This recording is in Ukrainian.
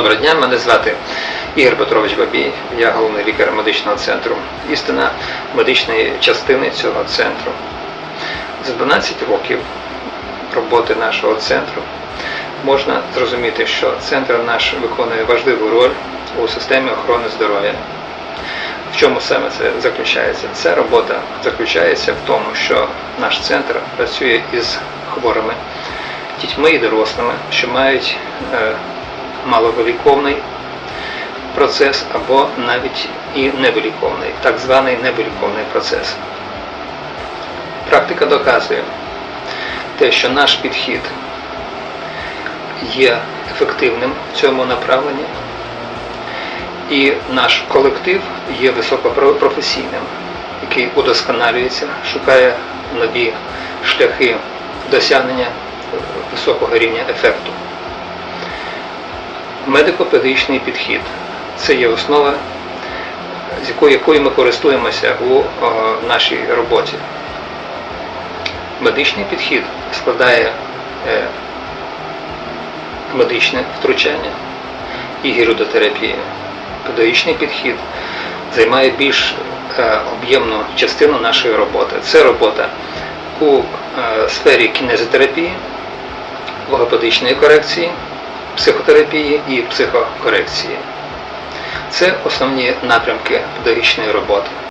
Доброго дня, мене звати Ігор Петрович Бабій, я головний лікар медичного центру істина медичної частини цього центру. За 12 років роботи нашого центру можна зрозуміти, що центр наш виконує важливу роль у системі охорони здоров'я. В чому саме це заключається? Ця робота заключається в тому, що наш центр працює із хворими дітьми і дорослими, що мають е, маловиліковний процес або навіть і невиліковний, так званий невиліковний процес. Практика доказує те, що наш підхід є ефективним в цьому направленні, і наш колектив є високопрофесійним, який удосконалюється, шукає нові шляхи досягнення високого рівня ефекту. Медико-педагогічний підхід це є основа, з якою, якою ми користуємося у о, нашій роботі. Медичний підхід складає е, медичне втручання і гірудотерапію. Педагогічний підхід займає більш е, об'ємну частину нашої роботи. Це робота у е, сфері кінезотерапії, логопедичної корекції, психотерапії і психокорекції. Це основні напрямки педагогічної роботи.